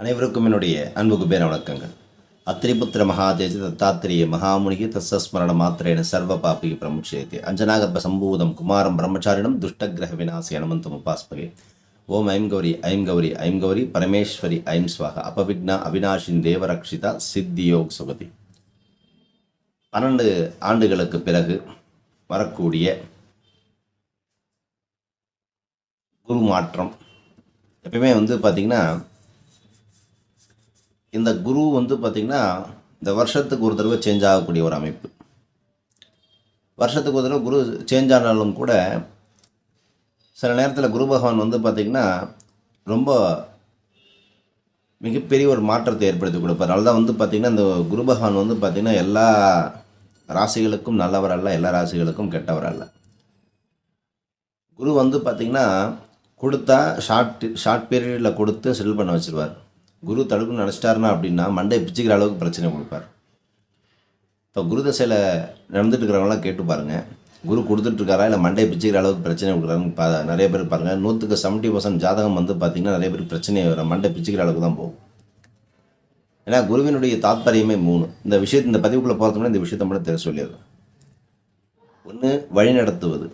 அனைவருக்கும் என்னுடைய அன்புக்கு பேர வணக்கங்கள். அத்திரிபுத்திர மகாதேஜ தத்தாத்திரிய மகாமுனிகி தஸ்ஸஸ்மரண மாத்திரேன சர்வ பாப்பிகி பிரமுட்சேதி அஞ்சனாகர்ப்ப சம்பூதம் குமாரம் பிரம்மச்சாரிடம் துஷ்டகிரக விநாசி அனுமந்தம் உபாஸ்மகே. ஓம் ஐம் கௌரி ஐம் கௌரி ஐம் கௌரி பரமேஸ்வரி ஐம் ஸ்வாக. அபவிக்னா அவினாஷின் தேவரக்ஷிதா சித்தியோக் சுகதி. பன்னெண்டு ஆண்டுகளுக்கு பிறகு வரக்கூடிய குரு மாற்றம். எப்பயுமே வந்து பார்த்திங்கன்னா இந்த குரு வந்து பார்த்திங்கன்னா இந்த வருஷத்துக்கு ஒரு தடவை சேஞ்ச் ஆகக்கூடிய ஒரு அமைப்பு. வருஷத்துக்கு ஒரு தடவை குரு சேஞ்ச் ஆனாலும் கூட சில நேரத்தில் குரு பகவான் வந்து பார்த்திங்கன்னா ரொம்ப மிகப்பெரிய ஒரு மாற்றத்தை ஏற்படுத்தி கொடுப்பார். அதனால தான் வந்து பார்த்திங்கன்னா இந்த குரு பகவான் வந்து பார்த்திங்கன்னா எல்லா ராசிகளுக்கும் நல்லவர் அல்ல எல்லா ராசிகளுக்கும் கெட்டவர் அல்ல. குரு வந்து பார்த்திங்கன்னா கொடுத்தா ஷார்ட் ஷார்ட் பீரியடில் கொடுத்து செல் பண்ண வச்சுருவார். குரு தடுப்புன்னு நினச்சிட்டாருன்னா அப்படின்னா மண்டை பிச்சுக்கிற அளவுக்கு பிரச்சனை கொடுப்பார். இப்போ குரு தசையில் நடந்துட்டு இருக்கிறவங்களாம் கேட்டு பாருங்கள் குரு கொடுத்துட்ருக்காரா இல்லை மண்டை பிச்சுக்கிற அளவுக்கு பிரச்சனை கொடுக்குறாருன்னு பா நிறைய பேர் பாருங்கள் நூற்றுக்கு செவன்ட்டி பர்சன்ட் ஜாதகம் வந்து பார்த்திங்கன்னா நிறைய பேர் பிரச்சனை வரும். மண்டை பிச்சுக்கிற அளவுக்கு தான் போகும். ஏன்னா குருவினுடைய தாத்பரியமே மூணு. இந்த விஷயத்தை இந்த பதிவுக்குள்ளே போகிறதுக்கு இந்த விஷயத்தை மட்டும் தெரிய சொல்லிடுறேன். ஒன்று வழி நடத்துவது.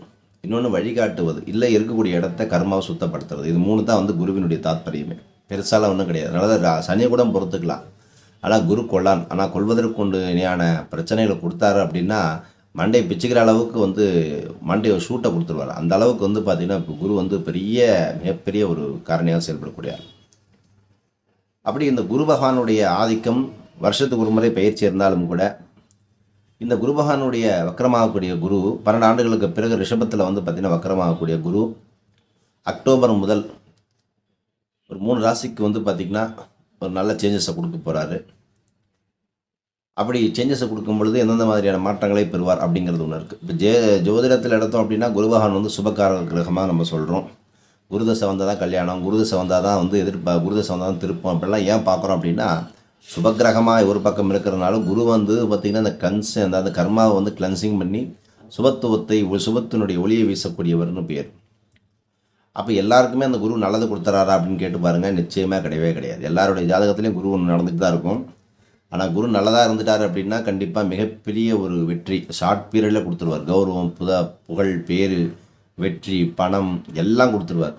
இன்னொன்று வழிகாட்டுவது. இல்லை இருக்கக்கூடிய இடத்த கர்மாவை சுத்தப்படுத்துறது. இது மூணு தான் வந்து குருவினுடைய தாத்பரியமே. பெருசாலாம் ஒன்றும் கிடையாது. அதனால சனியை கூட பொறுத்துக்கலாம். ஆனால் குரு கொள்ளான் ஆனால் கொள்வதற்குண்டு இணையான பிரச்சனைகளை கொடுத்தாரு அப்படின்னா மண்டை பிச்சுக்கிற அளவுக்கு வந்து மண்டையை ஷூட்டை கொடுத்துருவார். அந்த அளவுக்கு வந்து பார்த்திங்கன்னா இப்போ குரு வந்து பெரிய மிகப்பெரிய ஒரு காரணியாக செயல்படக்கூடியார். அப்படி இந்த குரு பகவானுடைய ஆதிக்கம் வருஷத்துக்கு ஒரு முறை பயிற்சி இருந்தாலும் கூட இந்த குரு பகவானுடைய வக்கரமாகக்கூடிய குரு பன்னெண்டு ஆண்டுகளுக்கு பிறகு ரிஷபத்தில் வந்து பார்த்திங்கன்னா வக்கரமாகக்கூடிய குரு அக்டோபர் முதல் மூணு ராசிக்கு வந்து பார்த்திங்கன்னா ஒரு நல்ல சேஞ்சஸை கொடுக்க போகிறாரு அப்படி சேஞ்சஸை கொடுக்கும் பொழுது எந்தெந்த மாதிரியான மாற்றங்களை பெறுவார் அப்படிங்கிறது ஒன்று இருக்குது இப்போ ஜே ஜோதிடத்தில் எடுத்தோம் அப்படின்னா குரு வந்து சுபகார கிரகமாக நம்ம சொல்கிறோம் குருதசை வந்தால் தான் கல்யாணம் குருதசை வந்தால் தான் வந்து எதிர்ப்பா குருதசை வந்தால் தான் திருப்பம். அப்படிலாம் ஏன் பார்க்குறோம் அப்படின்னா சுபக்கிரகமாக ஒரு பக்கம் இருக்கிறனால குரு வந்து பார்த்திங்கன்னா அந்த கன்ஸ் அந்த அந்த கர்மாவை வந்து கிளன்சிங் பண்ணி சுபத்துவத்தை சுபத்தினுடைய ஒளியை வீசக்கூடியவர்னு பேர். அப்போ எல்லாருக்குமே அந்த குரு நல்லது கொடுத்துறாரா அப்படின்னு கேட்டு பாருங்கள் நிச்சயமாக கிடையவே கிடையாது. எல்லாருடைய ஜாதகத்துலேயும் குரு ஒன்று நடந்துட்டு தான் இருக்கும். ஆனால் குரு நல்லதாக இருந்துட்டார் அப்படின்னா கண்டிப்பாக மிகப்பெரிய ஒரு வெற்றி. ஷார்ட் பீரியடில் கொடுத்துருவார். கௌரவம் புத புகழ் பேர் வெற்றி பணம் எல்லாம் கொடுத்துருவார்.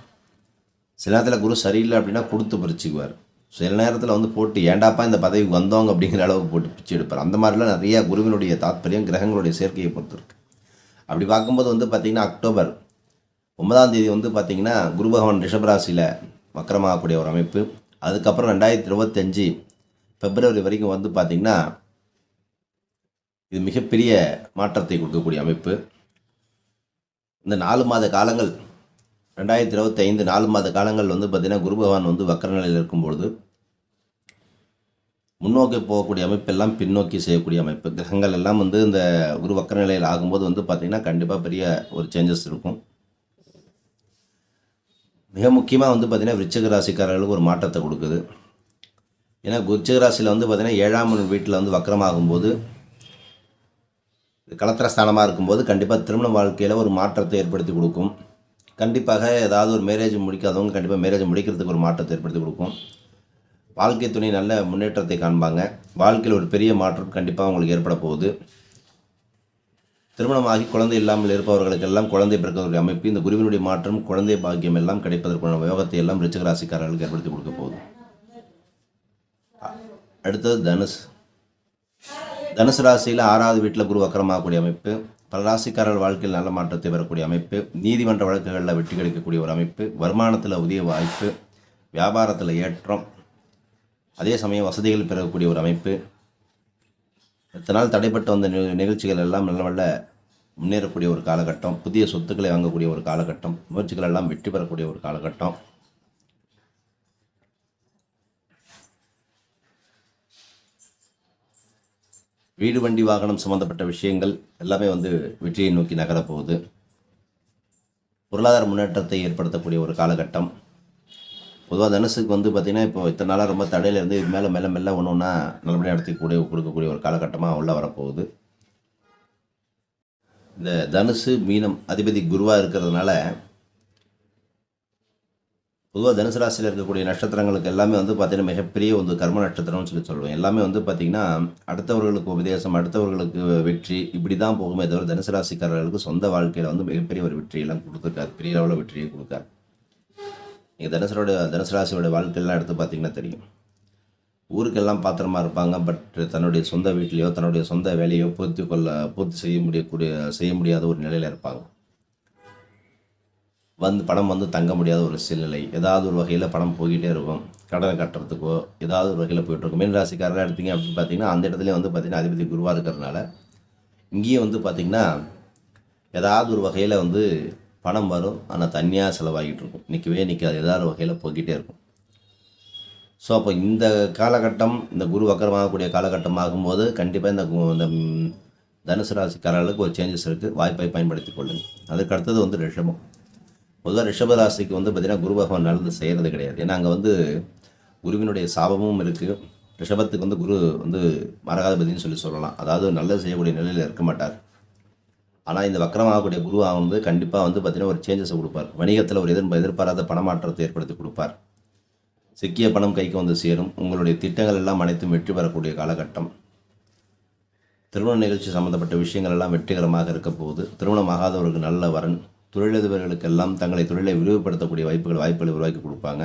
சில நேரத்தில் குரு சரியில்லை அப்படின்னா கொடுத்து பறிச்சுக்குவார் சில நேரத்தில் வந்து போட்டு ஏண்டாப்பா இந்த பதவிக்கு வந்தவங்க அப்படிங்கிற அளவுக்கு போட்டு பிச்சு எடுப்பார். அந்த மாதிரிலாம் நிறையா குருவினுடைய தாத்பரியம் கிரகங்களுடைய சேர்க்கையை பொறுத்திருக்கு அப்படி பார்க்கும்போது வந்து பார்த்திங்கன்னா அக்டோபர் ஒன்பதாம் தேதி வந்து பார்த்திங்கன்னா குரு பகவான் ரிஷபராசியில் வக்கரமாகக்கூடிய ஒரு அமைப்பு. அதுக்கப்புறம் ரெண்டாயிரத்தி இருபத்தஞ்சி பிப்ரவரி வரைக்கும் வந்து பார்த்திங்கன்னா இது மிகப்பெரிய மாற்றத்தை கொடுக்கக்கூடிய அமைப்பு. இந்த நாலு மாத காலங்கள் ரெண்டாயிரத்தி இருபத்தைந்து நாலு மாத காலங்கள் வந்து பார்த்திங்கன்னா குரு பகவான் வந்து வக்கர நிலையில் இருக்கும்பொழுது முன்னோக்கி போகக்கூடிய அமைப்பெல்லாம் பின்னோக்கி செய்யக்கூடிய அமைப்பு. கிரகங்கள் எல்லாம் வந்து இந்த குரு வக்கர நிலையில் ஆகும்போது வந்து பார்த்திங்கன்னா கண்டிப்பாக பெரிய ஒரு சேஞ்சஸ் இருக்கும். மிக முக்கியமாக வந்து பார்த்திங்கன்னா விருச்சிக ராசிக்காரர்களுக்கு ஒரு மாற்றத்தை கொடுக்குது. ஏன்னா விருச்சிக ராசியில் வந்து பார்த்திங்கன்னா ஏழாம் வீட்டில் வந்து வக்கரமாகும்போது கலத்திர ஸ்தானமாக இருக்கும்போது கண்டிப்பாக திருமண வாழ்க்கையில் ஒரு மாற்றத்தை ஏற்படுத்தி கொடுக்கும். கண்டிப்பாக ஏதாவது ஒரு மேரேஜ் முடிக்காதவங்க கண்டிப்பாக மேரேஜ் முடிக்கிறதுக்கு ஒரு மாற்றத்தை ஏற்படுத்தி கொடுக்கும். வாழ்க்கை துணை நல்ல முன்னேற்றத்தை காண்பாங்க. வாழ்க்கையில் ஒரு பெரிய மாற்றம் கண்டிப்பாக அவங்களுக்கு ஏற்பட போகுது. திருமணமாகி குழந்தை இல்லாமல் இருப்பவர்களுக்கெல்லாம் குழந்தை பிறக்கக்கூடிய அமைப்பு இந்த குருவினுடைய மாற்றம் குழந்தை பாக்கியம் எல்லாம் கிடைப்பதற்கான யோகத்தை எல்லாம் ரிச்சகராசிக்காரர்களுக்கு ஏற்படுத்தி கொடுக்க போகுது. அடுத்தது தனுஷ் தனுசு ராசியில் ஆறாவது வீட்டில் குரு வக்கரமாகக்கூடிய அமைப்பு பல ராசிக்காரர்கள் வாழ்க்கையில் நல்ல மாற்றத்தை பெறக்கூடிய அமைப்பு நீதிமன்ற வழக்குகளில் வெற்றி கிடைக்கக்கூடிய ஒரு அமைப்பு வருமானத்தில் உதய வாய்ப்பு வியாபாரத்தில் ஏற்றம் அதே சமயம் வசதிகள் பெறக்கூடிய ஒரு அமைப்பு இத்தனை நாள் தடைப்பட்டு வந்த நிகழ்ச்சிகள் எல்லாம் நல்ல நல்ல முன்னேறக்கூடிய ஒரு காலகட்டம் புதிய சொத்துக்களை வாங்கக்கூடிய ஒரு காலகட்டம் முயற்சிகள் எல்லாம் வெற்றி பெறக்கூடிய ஒரு காலகட்டம். வீடு வண்டி வாகனம் சம்மந்தப்பட்ட விஷயங்கள் எல்லாமே வந்து வெற்றியை நோக்கி நகரப் போகுது பொருளாதார முன்னேற்றத்தை ஏற்படுத்தக்கூடிய ஒரு காலகட்டம். பொதுவாக தனுசுக்கு வந்து பார்த்திங்கன்னா இப்போ இத்தனை நாளாக ரொம்ப தடையிலேருந்து இது மேலே மேலே மெல்ல ஒன்று ஒன்றா நல்லபடியாக நடத்திக்கூடிய கொடுக்கக்கூடிய ஒரு காலகட்டமாக உள்ளே வரப்போகுது. இந்த தனுசு மீனம் அதிபதி குருவாக இருக்கிறதுனால பொதுவாக தனுசு ராசியில் இருக்கக்கூடிய நட்சத்திரங்களுக்கு எல்லாமே வந்து பார்த்திங்கன்னா மிகப்பெரிய ஒரு கர்ம நட்சத்திரம்னு சொல்லி சொல்லுவோம். எல்லாமே வந்து பார்த்திங்கன்னா அடுத்தவர்களுக்கு உபதேசம் அடுத்தவர்களுக்கு வெற்றி இப்படி தான் போகுமே தவிர தனுசு ராசிக்காரர்களுக்கு சொந்த வாழ்க்கையில் வந்து மிகப்பெரிய ஒரு வெற்றியெல்லாம் கொடுத்துருக்காரு. பெரிய அளவில் வெற்றியை கொடுக்காரு. நீங்கள் தனுசரோட தனுசு ராசியோட வாழ்க்கையெல்லாம் எடுத்து பார்த்தீங்கன்னா தெரியும். ஊருக்கெல்லாம் பாத்திரமா இருப்பாங்க பட் தன்னுடைய சொந்த வீட்லேயோ தன்னுடைய சொந்த வேலையோ பூர்த்தி கொள்ள பூர்த்தி செய்ய முடியக்கூடிய செய்ய முடியாத ஒரு நிலையில் இருப்பாங்க. வந்து பணம் வந்து தங்க முடியாத ஒரு சூழ்நிலை. ஏதாவது ஒரு வகையில் பணம் போய்கிட்டே இருக்கும். கடனை கட்டுறதுக்கோ ஏதாவது ஒரு வகையில் போயிட்டுருக்கும் மீன் ராசிக்காரராக எடுத்தீங்க அப்படின்னு பார்த்தீங்கன்னா அந்த இடத்துல வந்து பார்த்திங்கன்னா அதிபதி குருவாக இருக்கிறதுனால இங்கேயும் வந்து பார்த்திங்கன்னா ஏதாவது ஒரு வகையில் வந்து பணம் வரும் ஆனால் தனியாக செலவாகிட்டு இருக்கும். நிற்கவே நிற்காது ஏதாவது வகையில் போய்கிட்டே இருக்கும். ஸோ அப்போ இந்த காலகட்டம் இந்த குரு வக்கரமாகக்கூடிய காலகட்டம் ஆகும்போது கண்டிப்பாக இந்த இந்த தனுசு ராசிக்காரர்களுக்கு ஒரு சேஞ்சஸ் இருக்குது வாய்ப்பை பயன்படுத்தி கொள்ளுங்கள் அதுக்கு அடுத்தது வந்து ரிஷபம். பொதுவாக ரிஷப ராசிக்கு வந்து பார்த்திங்கன்னா குரு பகவான் நல்லது செய்கிறது கிடையாது. ஏன்னா அங்கே வந்து குருவினுடைய சாபமும் இருக்குது ரிஷபத்துக்கு வந்து குரு வந்து மரகாதிபதினு சொல்லி சொல்லலாம். அதாவது நல்லது செய்யக்கூடிய நிலையில் இருக்க மாட்டார். ஆனால் இந்த வக்கரமாகக்கூடிய குருவா வந்து கண்டிப்பாக வந்து பார்த்திங்கன்னா ஒரு சேஞ்சஸை கொடுப்பார். வணிகத்தில் ஒரு எதிர் எதிர்பாராத பணமாற்றத்தை ஏற்படுத்தி கொடுப்பார். சிக்கிய பணம் கைக்கு வந்து சேரும். உங்களுடைய திட்டங்கள் எல்லாம் அனைத்தும் வெற்றி பெறக்கூடிய காலகட்டம். திருமண நிகழ்ச்சி சம்பந்தப்பட்ட விஷயங்கள் எல்லாம் வெற்றிகரமாக இருக்க போகுது. திருமணமாகாதவர்களுக்கு நல்ல வரன். தொழிலதிபர்களுக்கெல்லாம் தங்களை தொழிலை விரிவுபடுத்தக்கூடிய வாய்ப்புகள் வாய்ப்புகளை உருவாக்கி கொடுப்பாங்க.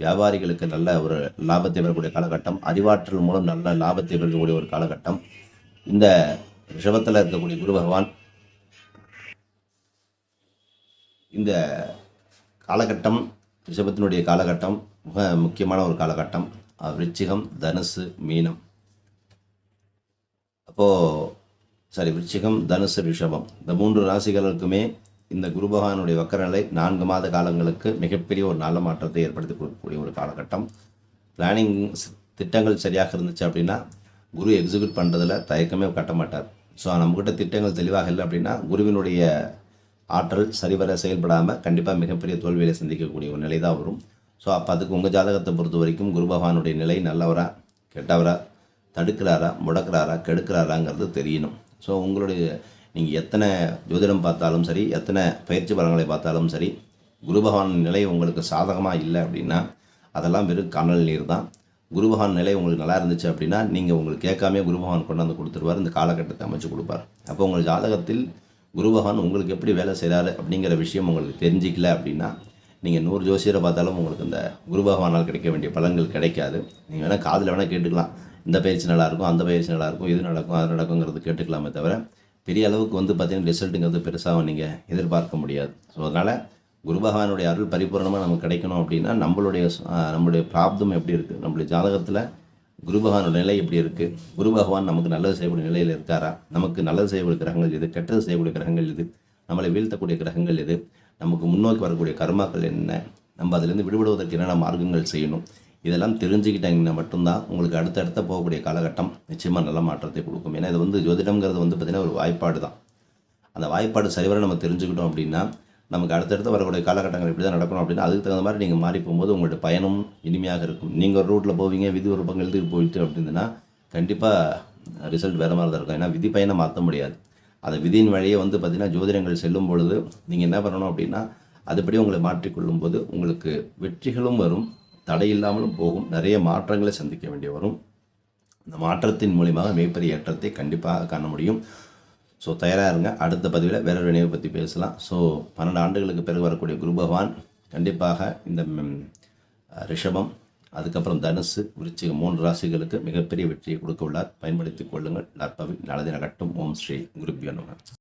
வியாபாரிகளுக்கு நல்ல ஒரு லாபத்தை பெறக்கூடிய காலகட்டம். அறிவாற்றல் மூலம் நல்ல லாபத்தை பெறக்கூடிய ஒரு காலகட்டம். இந்த ரிஷபத்தில் இருக்கக்கூடிய குரு பகவான் இந்த காலகட்டம் ரிஷபத்தினுடைய காலகட்டம் மிக முக்கியமான ஒரு காலகட்டம் விருச்சிகம் தனுசு மீனம். அப்போது சாரி விருச்சிகம் தனுசு ரிஷபம். இந்த மூன்று ராசிகளுக்குமே இந்த குரு பகவானுடைய வக்கரநிலை நான்கு மாத காலங்களுக்கு மிகப்பெரிய ஒரு நல்ல மாற்றத்தை ஏற்படுத்தி கொடுக்கக்கூடிய ஒரு காலகட்டம். பிளானிங் திட்டங்கள் சரியாக இருந்துச்சு அப்படின்னா குரு எக்ஸிக்யூட் பண்ணுறதுல தயக்கமே கட்ட மாட்டார். ஸோ நம்மக்கிட்ட திட்டங்கள் தெளிவாக இல்லை அப்படின்னா குருவினுடைய ஆற்றல் சரிவர செயல்படாமல் கண்டிப்பாக மிகப்பெரிய தோல்வியை சந்திக்கக்கூடிய ஒரு நிலை தான் வரும். ஸோ அப்போ அதுக்கு உங்கள் ஜாதகத்தை பொறுத்த வரைக்கும் குரு பகவானுடைய நிலை நல்லவரா கெட்டவரா தடுக்கிறாரா முடக்கிறாரா கெடுக்கிறாராங்கிறது தெரியணும். ஸோ உங்களுடைய நீங்கள் எத்தனை ஜோதிடம் பார்த்தாலும் சரி எத்தனை பயிற்சி பலங்களை பார்த்தாலும் சரி குரு பகவான் நிலை உங்களுக்கு சாதகமாக இல்லை அப்படின்னா அதெல்லாம் வெறும் காணல் நீர் தான். குரு பகவான் நிலை உங்களுக்கு நல்லா இருந்துச்சு அப்படின்னா நீங்கள் உங்களுக்கு கேட்காமே குரு பகவான் கொண்டாந்து கொடுத்துருவார் இந்த காலகட்டத்தை அமைச்சு கொடுப்பார். அப்போ உங்கள் ஜாதகத்தில் குரு பகவான் உங்களுக்கு எப்படி வேலை செய்கிறாரு அப்படிங்கிற விஷயம் உங்களுக்கு தெரிஞ்சிக்கல அப்படின்னா நீங்கள் நூறு ஜோசியரை பார்த்தாலும் உங்களுக்கு இந்த குரு பகவானால் கிடைக்க வேண்டிய பலன்கள் கிடைக்காது. நீங்கள் வேணால் காதில் வேணால் கேட்டுக்கலாம். இந்த பயிற்சி நல்லாயிருக்கும் அந்த பயிற்சி நல்லாயிருக்கும் இது நடக்கும் அது நடக்குங்கிறது கேட்டுக்கலாமே தவிர பெரிய அளவுக்கு வந்து பார்த்தீங்கன்னா ரிசல்ட்டுங்கிறது பெருசாக நீங்கள் எதிர்பார்க்க முடியாது. ஸோ அதனால் குரு பகவானுடைய அருள் பரிபூரணமாக நமக்கு கிடைக்கணும் அப்படின்னா நம்மளுடைய நம்மளுடைய பிராப்தம் எப்படி இருக்குது நம்மளுடைய ஜாதகத்தில் குரு பகவானோட நிலை எப்படி இருக்குது குரு பகவான் நமக்கு நல்லது செய்யக்கூடிய நிலையில் இருக்காரா? நமக்கு நல்லது செய்யக்கூடிய கிரகங்கள் எது? கெட்டது செய்யக்கூடிய கிரகங்கள் எது? நம்மளை வீழ்த்தக்கூடிய கிரகங்கள் எது? நமக்கு முன்னோக்கி வரக்கூடிய கர்மாக்கள் என்ன? நம்ம அதிலேருந்து விடுபடுவதற்கு என்னென்ன மார்க்கங்கள் செய்யணும்? இதெல்லாம் தெரிஞ்சுக்கிட்டாங்கன்னா மட்டும்தான் உங்களுக்கு அடுத்தடுத்த போகக்கூடிய காலகட்டம் நிச்சயமாக நல்ல மாற்றத்தை கொடுக்கும். ஏன்னா இது வந்து ஜோதிடம்ங்கிறது வந்து பார்த்திங்கன்னா ஒரு வாய்ப்பாடு தான் அந்த வாய்ப்பாடு சரிவர நம்ம தெரிஞ்சுக்கிட்டோம் அப்படின்னா நமக்கு அடுத்தடுத்து வரக்கூடிய காலகட்டங்கள் இப்படி தான் நடக்கணும் அப்படின்னா அதுக்கு தகுந்த மாதிரி நீங்கள் மாறி போகும்போது உங்களோட பயணம் இனிமையாக இருக்கும். நீங்கள் ஒரு ரூட்டில் போவீங்க விதி ஒரு பக்கம் எழுதிட்டு போயிட்டு அப்படின்னா கண்டிப்பாக ரிசல்ட் வேறு மாதிரி தான் இருக்கும். ஏன்னா விதி பயனை மாற்ற முடியாது. அந்த விதியின் வழியே வந்து பார்த்திங்கன்னா ஜோதிடங்கள் செல்லும் பொழுது நீங்கள் என்ன பண்ணணும் அப்படின்னா அதுபடி உங்களை மாற்றிக்கொள்ளும் போது உங்களுக்கு வெற்றிகளும் வரும் தடை இல்லாமலும் போகும். நிறைய மாற்றங்களை சந்திக்க வேண்டிய வரும். இந்த மாற்றத்தின் மூலியமாக மிகப்பெரிய ஏற்றத்தை கண்டிப்பாக காண முடியும். ஸோ தயாராக இருங்க அடுத்த பதிவில் வேற வினைவை பற்றி பேசலாம். ஸோ பன்னெண்டு ஆண்டுகளுக்கு பிறகு வரக்கூடிய குரு பகவான் கண்டிப்பாக இந்த ரிஷபம் அதுக்கப்புறம் தனுசு விருச்சிகம் மூன்று ராசிகளுக்கு மிகப்பெரிய வெற்றியை கொடுக்க உள்ளார். பயன்படுத்திக் கொள்ளுங்கள். நற்பவி நல்லதின கட்டும் ஓம் ஸ்ரீ குருபியோ நம.